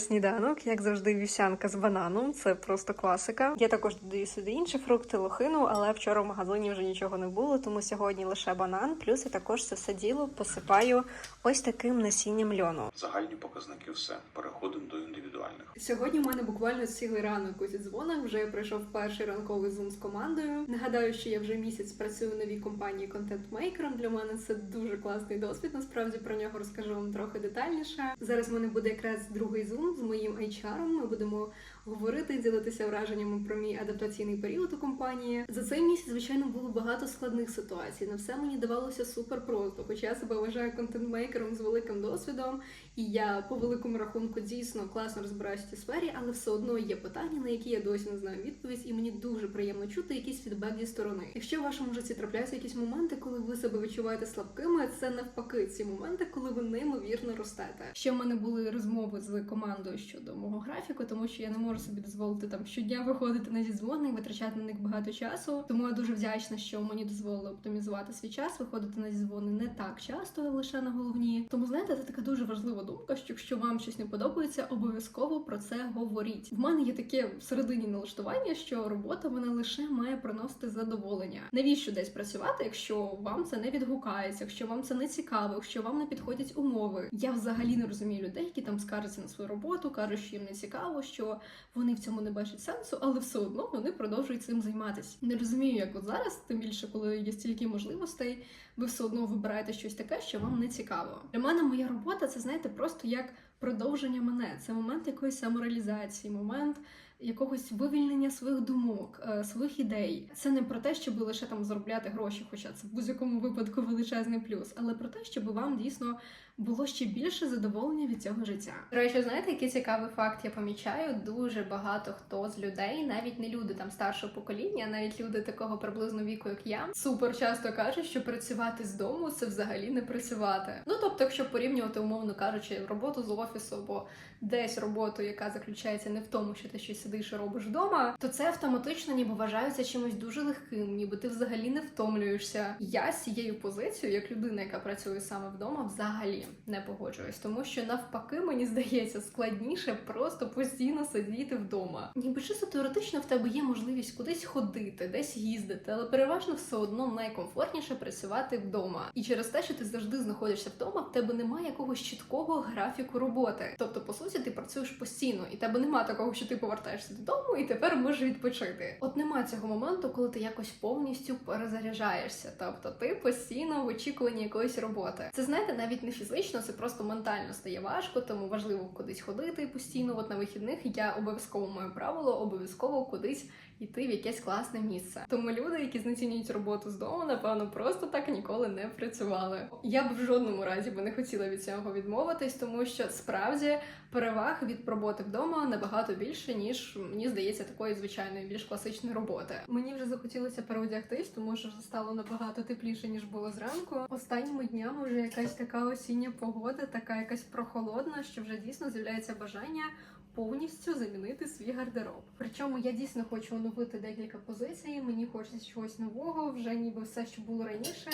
сніданок, як завжди, вівсянка з бананом. Це просто класика. Я також додаю сюди інші фрукти, лохину, але вчора в магазині вже нічого не було, тому сьогодні лише банан. Плюс я також це все діло посипаю ось таким насінням льону. Загальні показники все. Переходимо до індивідуальних. Сьогодні в мене буквально цілий ранок у дзвонах. Вже пройшов перший ранковий зум з командою. Нагадаю, що я вже місяць працюю в новій компанії контент-мейкером. Для мене це дуже класний досвід. Насправді про нього розкажу вам трохи детальніше. Зараз в мене буде якраз другий зум з моїм HR. Ми будемо говорити, ділитися враженнями про мій адаптаційний період у компанії. За цей місяць, звичайно, було багато складних ситуацій. Не все мені давалося супер просто, хоча я себе вважаю контент-мейкером з великим досвідом, і я по великому рахунку дійсно класно розбираюся в цій сфері, але все одно є питання, на які я досі не знаю відповідь, і мені дуже приємно чути якийсь фідбек зі сторони. Якщо в вашому житті трапляються якісь моменти, коли ви себе відчуваєте слабкими, це навпаки ці моменти, коли ви неймовірно ростете. Ще в мене були розмови з командою щодо мого графіку, тому що я не можу собі дозволити там щодня виходити на зідзвони і витрачати на них багато часу. Тому я дуже вдячна, що мені дозволили оптимізувати свій час, виходити на зідзвони не так часто, лише на головні. Тому знаєте, це така дуже важлива думка, що якщо вам щось не подобається, обов'язково про це говоріть. В мене є таке всередині налаштування, що робота вона лише має приносити задоволення. Навіщо десь працювати, якщо вам це не відгукається, якщо вам це не цікаво, якщо вам не підходять умови? Я взагалі не розумію людей, які там скаржаться на свою роботу, кажуть, що їм не цікаво, що вони в цьому не бачать сенсу, але все одно вони продовжують цим займатися. Не розумію, як от зараз, тим більше, коли є стільки можливостей, ви все одно вибираєте щось таке, що вам не цікаво. Для мене моя робота це знаєте просто як продовження мене. Це момент якоїсь самореалізації, момент якогось вивільнення своїх думок, е, своїх ідей. Це не про те, щоб лише там заробляти гроші, хоча це в будь-якому випадку величезний плюс, але про те, щоб вам дійсно було ще більше задоволення від цього життя. До речі, знаєте, який цікавий факт я помічаю? Дуже багато хто з людей, навіть не люди там старшого покоління, навіть люди такого приблизно віку, як я, супер часто кажуть, що працювати з дому це взагалі не працювати. Ну тобто, якщо порівнювати, умовно кажучи, роботу з офісу або десь роботу, яка заключається не в тому, що ти щось сидиш і робиш вдома, то це автоматично ніби вважається чимось дуже легким, ніби ти взагалі не втомлюєшся. Я з цією позицією, як людина, яка працює саме вдома, взагалі не погоджуюсь, тому що навпаки, мені здається, складніше просто постійно сидіти вдома. Ніби чисто теоретично в тебе є можливість кудись ходити, десь їздити, але переважно все одно найкомфортніше працювати вдома. І через те, що ти завжди знаходишся вдома, в тебе немає якогось чіткого графіку роботи. Тобто, по суті, ти працюєш постійно, і тебе немає такого, що ти повертаєшся додому і тепер можеш відпочити. От нема цього моменту, коли ти якось повністю перезаряджаєшся. Тобто ти постійно в очікуванні якоїсь роботи. Це знаєте, навіть не фізично, це просто ментально стає важко, тому важливо кудись ходити постійно. От на вихідних я обов'язково маю правило, обов'язково кудись йти в якесь класне місце. Тому люди, які знецінюють роботу з дому, напевно, просто так ніколи не працювали. Я б в жодному разі би не хотіла від цього відмовитись, тому що справді переваг від роботи вдома набагато більше, ніж мені здається, такої звичайної більш класичної роботи. Мені вже захотілося переодягтись, тому що стало набагато тепліше ніж було зранку. Останніми днями вже якась така осіння погода, така якась прохолодна, що вже дійсно з'являється бажання. Повністю замінити свій гардероб. Причому я дійсно хочу оновити декілька позицій. Мені хочеться чогось нового, вже ніби все, що було раніше.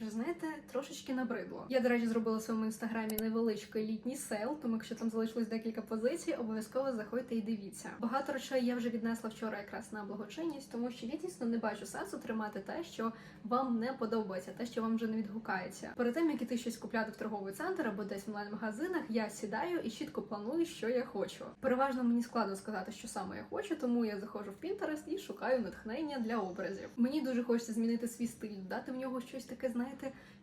Вже знаєте, трошечки набридло. Я, до речі, зробила в своєму інстаграмі невеличкий літній сейл, тому якщо там залишилось декілька позицій, обов'язково заходьте і дивіться. Багато речей я вже віднесла вчора якраз на благочинність, тому що я дійсно не бачу сенсу тримати те, що вам не подобається, те, що вам вже не відгукається. Перед тим як іти щось купляти в торговий центр або десь в онлайн-магазинах, я сідаю і чітко планую, що я хочу. Переважно мені складно сказати, що саме я хочу, тому я заходжу в Pinterest і шукаю натхнення для образів. Мені дуже хочеться змінити свій стиль, дати в нього щось таке, знаєте,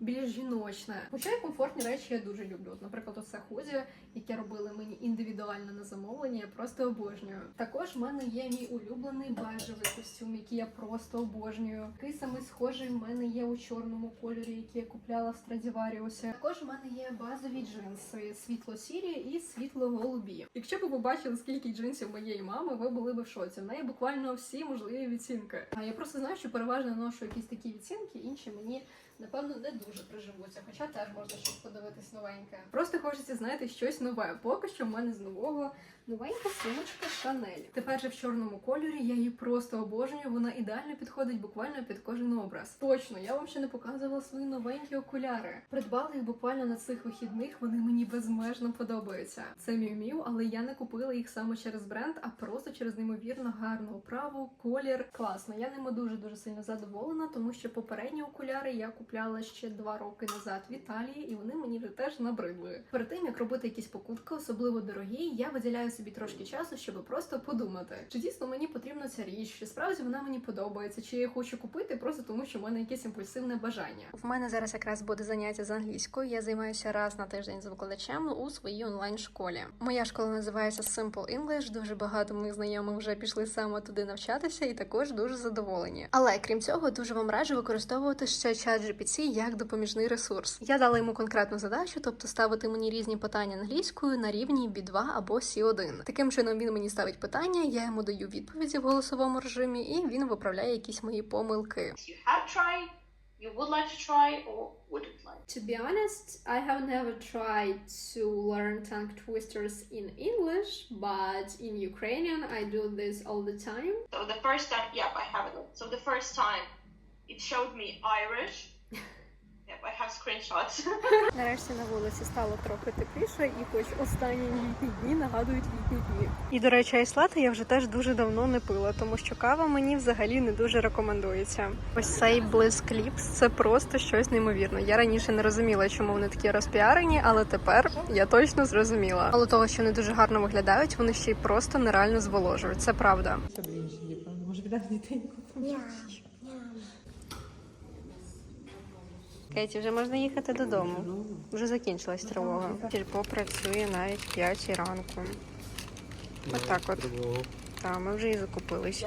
більш жіночне. Хоча й комфортні речі я дуже люблю. Наприклад, оце худі, яке робили мені індивідуально на замовлення, я просто обожнюю. Також в мене є мій улюблений бежевий костюм, який я просто обожнюю. Такий самий схожий в мене є у чорному кольорі, який я купляла в Страдіваріусі. Також в мене є базові джинси світло-сірі і світло-голубі. Якщо б ви побачили, скільки джинсів моєї мами, ви були б в шоці. В неї буквально всі можливі відцінки. А я просто знаю, що переважно ношу якісь такі відцінки, інші мені напевно, не дуже приживуться, хоча теж можна щось подивитись новеньке. Просто хочеться знайти щось нове. Поки що в мене з нового новенька сумочка Шанель. Тепер же в чорному кольорі я її просто обожнюю. Вона ідеально підходить буквально під кожен образ. Точно, я вам ще не показувала свої новенькі окуляри. Придбала їх буквально на цих вихідних. Вони мені безмежно подобаються. Це Miu, але я не купила їх саме через бренд, а просто через неймовірно гарну оправу, колір. Класно. Я ними дуже дуже сильно задоволена, тому що попередні окуляри я купляла ще два роки назад в Італії, і вони мені вже теж набридли. Перед тим як робити якісь покупки, особливо дорогі, я виділяю собі трошки часу, щоб просто подумати, чи дійсно мені потрібна ця річ, чи справді вона мені подобається, чи я хочу купити просто тому, що в мене якесь імпульсивне бажання. В мене зараз якраз буде заняття з англійською. Я займаюся раз на тиждень з викладачем у своїй онлайн-школі. Моя школа називається Simple English. Дуже багато моїх знайомих вже пішли саме туди навчатися, і також дуже задоволені. Але крім цього, дуже вам раджу використовувати ще ChatGPT як допоміжний ресурс. Я дала йому конкретну задачу, тобто ставити мені різні питання англійською на рівні B2 або C1. Таким чином він мені ставить питання, я йому даю відповіді в голосовому режимі, і він виправляє якісь мої помилки. you have tried, you would like to try, or wouldn't like. To be honest, I have never tried to learn tongue twisters in English, but in Ukrainian I do this all the time. So the first time, yep, I have it. So the first time, it showed me Irish. Yep, I have screenshots. Нарешті на вулиці стало трохи тепліше, і хоч останні літні дні нагадують літні дні. І до речі, айслати я вже теж дуже давно не пила, тому що кава мені взагалі не дуже рекомендується. Ось цей Bliss Clips – це просто щось неймовірне. Я раніше не розуміла, чому вони такі розпіарені, але тепер я точно зрозуміла. Але того, що вони дуже гарно виглядають, вони ще й просто нереально зволожують. Це правда. Тобі. Може віддати дитинку? Кеті, вже можна їхати додому. Вже закінчилась тривога. Тільпо працює навіть 5 ранку. Отак от. Так, ми вже і закупились.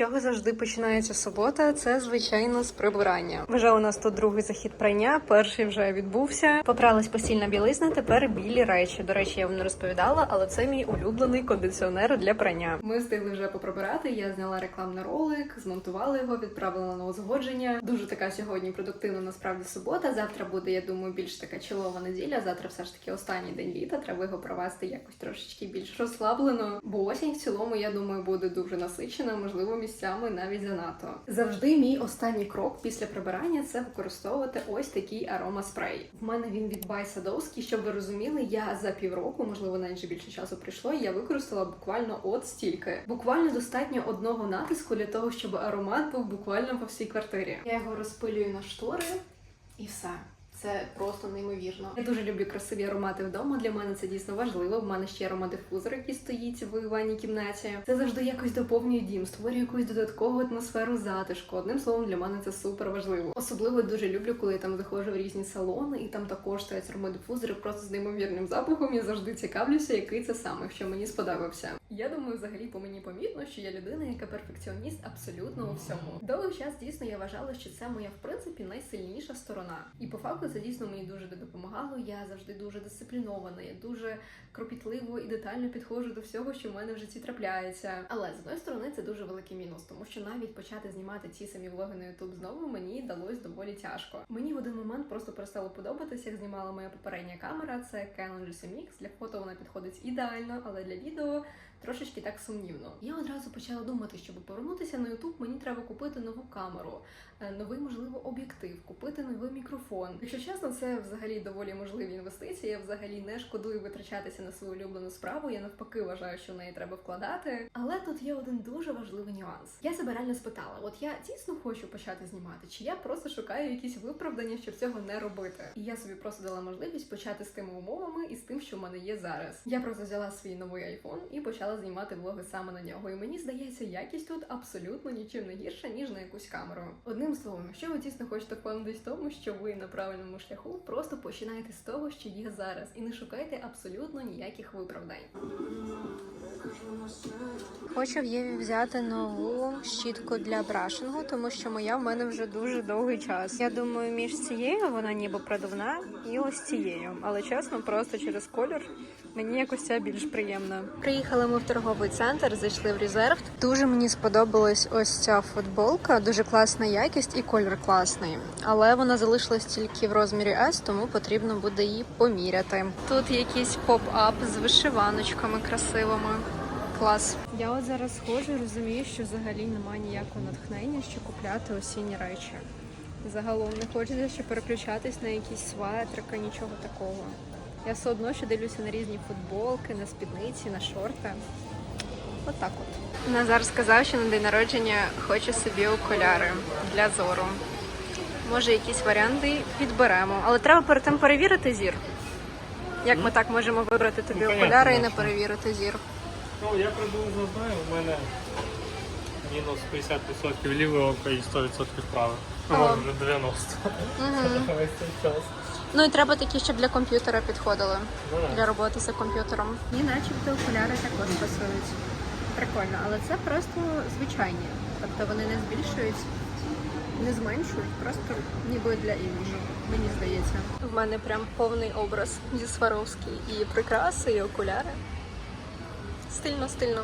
Чого завжди починається субота? Це звичайно з прибирання. Вже у нас тут другий захід прання, перший вже відбувся. Попралась постільна білизна, тепер білі речі. До речі, я вам не розповідала, але це мій улюблений кондиціонер для прання. Ми встигли вже поприбирати. Я зняла рекламний ролик, змонтувала його, відправила на узгодження. Дуже така сьогодні продуктивна насправді субота. Завтра буде, я думаю, більш така чолова неділя. Завтра все ж таки останній день літа. Треба його провести якось трошечки більш розслаблено. Бо осінь в цілому, я думаю, буде дуже насичена, можливо, місцями навіть занадто. Завжди мій останній крок після прибирання це використовувати ось такий аромаспрей. В мене він від Sadowski, щоб ви розуміли, я за півроку, можливо, навіть більше часу прийшло. Я використала буквально от стільки. Буквально достатньо одного натиску для того, щоб аромат був буквально по всій квартирі. Я його розпилюю на штори і все. Це просто неймовірно. Я дуже люблю красиві аромати вдома. Для мене це дійсно важливо. В мене ще аромадифузор, який стоїть в ванній кімнаті. Це завжди якось доповнює дім, створює якусь додаткову атмосферу затишку. Одним словом, для мене це супер важливо. Особливо дуже люблю, коли я там заходжу в різні салони, і там також стоять аромадифузори просто з неймовірним запахом. Я завжди цікавлюся, який це саме, що мені сподобався. Я думаю, взагалі по мені помітно, що я людина, яка перфекціоніст абсолютно у всьому. Довгий час дійсно я вважала, що це моя в принципі найсильніша сторона. І по факту це дійсно мені дуже допомагало. Я завжди дуже дисциплінована, я дуже кропітливо і детально підходжу до всього, що в мене в житті трапляється. Але з одної сторони це дуже великий мінус, тому що навіть почати знімати ці самі влоги на YouTube знову мені далось доволі тяжко. Мені в один момент просто перестало подобатися, як знімала моя попередня камера. Це Canon GSM-X. Для фото вона підходить ідеально, але для відео. Трошечки так сумнівно. Я одразу почала думати, щоб повернутися на YouTube, мені треба купити нову камеру, е, новий можливо об'єктив, купити новий мікрофон. Якщо чесно, це взагалі доволі можливі інвестиції. Я взагалі не шкодую витрачатися на свою улюблену справу. Я навпаки вважаю, що в неї треба вкладати. Але тут є один дуже важливий нюанс. Я себе реально спитала: от я дійсно хочу почати знімати, чи я просто шукаю якісь виправдання, щоб цього не робити. І я собі просто дала можливість почати з тими умовами і з тим, що в мене є зараз. Я просто взяла свій новий iPhone і почала знімати влоги саме на нього. І мені здається, якість тут абсолютно нічим не гірша, ніж на якусь камеру. Одним словом, якщо ви дійсно хочете впевнитись в тому, що ви на правильному шляху, просто починайте з того, що є зараз, і не шукайте абсолютно ніяких виправдань. Хочу в Єві взяти нову щітку для брашингу, тому що моя в мене вже дуже довгий час. Я думаю, між цією вона ніби продувна і ось цією. Але чесно, просто через колір мені якось ця більш приємна. Приїхали ми в торговий центр, зайшли в резерв. Дуже мені сподобалась ось ця футболка, дуже класна якість і колір класний. Але вона залишилась тільки в розмірі S, тому потрібно буде її поміряти. Тут якийсь поп-ап з вишиваночками красивими. Клас. Я от зараз схожу і розумію, що взагалі немає ніякого натхнення, що купляти осінні речі. Загалом не хочеться ще переключатись на якісь светрики, нічого такого. Я все одно ще дивлюся на різні футболки, на спідниці, на шорти. Отак от. Назар сказав, що на день народження хоче собі окуляри для зору. Може, якісь варіанти підберемо, але треба перед тим перевірити зір. Як ми так можемо вибрати тобі Ну, окуляри і не перевірити зір? Ну, я приблизно знаю, у мене мінус 50% ліве око і 100% праве. Ну, Ага. може вже 90. Угу. Весь цей час. Ну і треба такі, щоб для комп'ютера підходили. Ну. Для роботи за комп'ютером. І начебто окуляри також пасують. Прикольно, але це просто звичайні. Тобто вони не збільшують, не зменшують, просто ніби для іміджу, мені здається. В мене прям повний образ зі Сваровський. І прикраси, і окуляри. Стильно, стильно.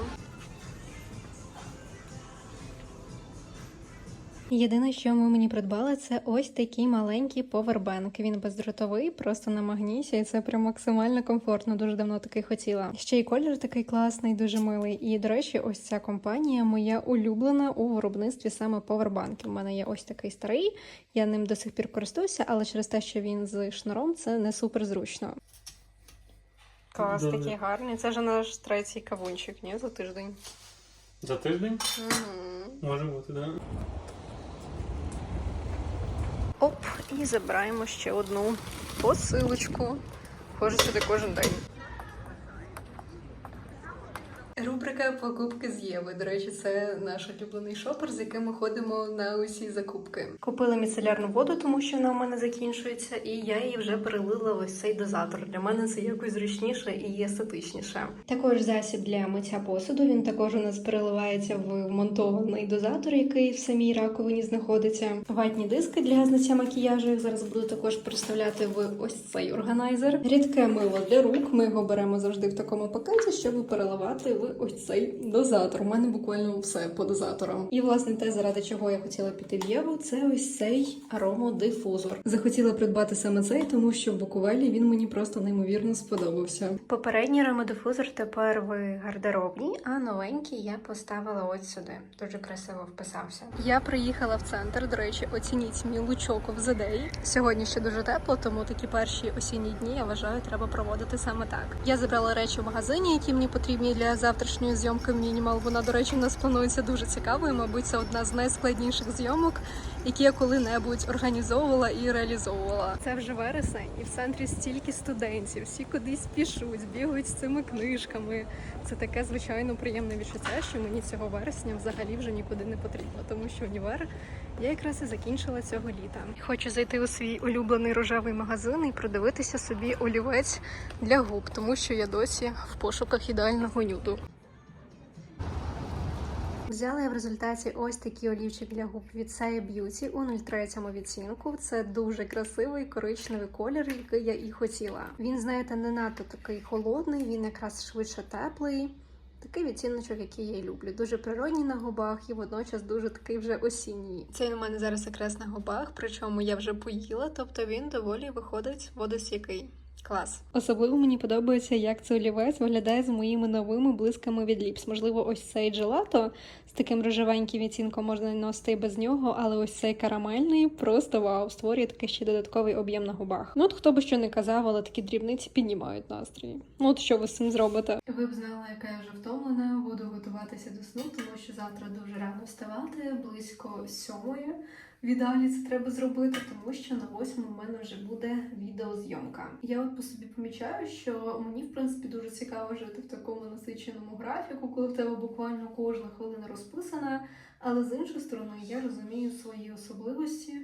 Єдине, що ми мені придбали, це ось такий маленький повербенк. Він бездротовий, просто на магніті, і це прям максимально комфортно. Дуже давно такий хотіла. Ще й колір такий класний, дуже милий. І до речі, ось ця компанія моя улюблена у виробництві саме повербанків. У мене є ось такий старий. Я ним до сих пір користуюся, але через те, що він з шнуром, це не супер зручно. Клас, Дуже. такий гарний. Це ж наш третій кавунчик, ні, за тиждень. За тиждень Угу. може бути, так? Да? Оп, і забираємо ще одну посилочку. Хожу сюди кожен день. Рубрика покупки з Єви. До речі, це наш улюблений шопер, з яким ми ходимо на усі закупки. Купила міцелярну воду, тому що вона у мене закінчується, і я її вже перелила в ось цей дозатор. Для мене це якось зручніше і естетичніше. Також засіб для миття посуду. Він також у нас переливається в вмонтований дозатор, який в самій раковині знаходиться. Ватні диски для зняття макіяжу. Я зараз буду також представляти в ось цей органайзер. Рідке мило для рук. Ми його беремо завжди в такому пакеті, щоб переливати в ось цей дозатор. У мене буквально все по дозаторам. І власне те, заради чого я хотіла піти в Єву, це ось цей аромодифузор. Захотіла придбати саме цей, тому що в Буковелі він мені просто неймовірно сподобався. Попередній аромодифузор тепер в гардеробній, а новенький я поставила ось сюди. Дуже красиво вписався. Я приїхала в центр. До речі, оцініть мій лучок в задей. Сьогодні ще дуже тепло, тому такі перші осінні дні я вважаю, треба проводити саме так. Я забрала речі в магазині, які мені потрібні для завтрашньої зйомки мінімал. Вона, до речі, у нас планується дуже цікавою. Мабуть, це одна з найскладніших зйомок, які я коли-небудь організовувала і реалізовувала. Це вже вересень, і в центрі стільки студентів, всі кудись пішуть, бігають з цими книжками. Це таке звичайно приємне відчуття, що мені цього вересня взагалі вже нікуди не потрібно, тому що універ я якраз і закінчила цього літа. Хочу зайти у свій улюблений рожевий магазин і продивитися собі олівець для губ, тому що я досі в пошуках ідеального нюду. Взяла я в результаті ось такий олівчик для губ від Saya Beauty у 03 відцінку. Це дуже красивий коричневий колір, який я і хотіла. Він, знаєте, не надто такий холодний, він якраз швидше теплий. Такий відтіночок, який я люблю. Дуже природній на губах і водночас дуже такий вже осінній. Цей у мене зараз якраз на губах, причому я вже поїла, тобто він доволі виходить водостійкий. Клас. Особливо мені подобається, як цей олівець виглядає з моїми новими блисками від ліпс. Можливо, ось цей джелато таким рожевеньким відтінком можна носити і без нього, але ось цей карамельний просто вау, створює такий ще додатковий об'єм на губах. Ну от хто би що не казав, але такі дрібниці піднімають настрій. Ну от що ви з цим зробите? Ви б знали, яка я вже втомлена. Буду готуватися до сну, тому що завтра дуже рано вставати, близько сьомої. В ідеалі це треба зробити, тому що на восьму в мене вже буде відеозйомка. Я от по собі помічаю, що мені в принципі дуже цікаво жити в такому насиченому графіку, коли в тебе буквально кожна хвилина розписана. Але з іншої сторони я розумію свої особливості,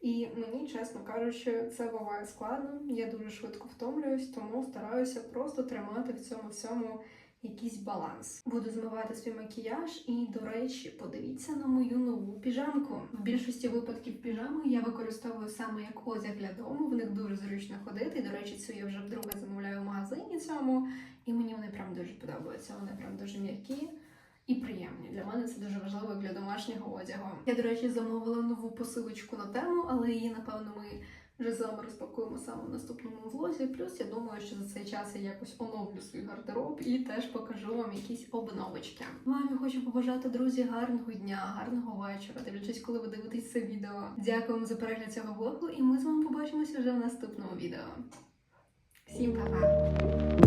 і мені, чесно кажучи, це буває складно. Я дуже швидко втомлююсь, тому стараюся просто тримати в цьому всьому якийсь баланс. Буду змивати свій макіяж, і, до речі, подивіться на мою нову піжамку. В більшості випадків піжами я використовую саме як одяг для дому. В них дуже зручно ходити. До речі, цю я вже вдруге замовляю в магазині цьому, і мені вони прям дуже подобаються. Вони прям дуже м'які. І приємні для мене це дуже важливо для домашнього одягу. Я, до речі, замовила нову посилочку на тему, але її, напевно, ми вже з вами розпакуємо саме в наступному влозі. Плюс я думаю, що за цей час я якось оновлю свій гардероб і теж покажу вам якісь обновочки. Вам я хочу побажати, друзі, гарного дня, гарного вечора. Дивлячись, коли ви дивитесь це відео. Дякую вам за перегляд цього влогу, і ми з вами побачимося вже в наступному відео. Всім па-па!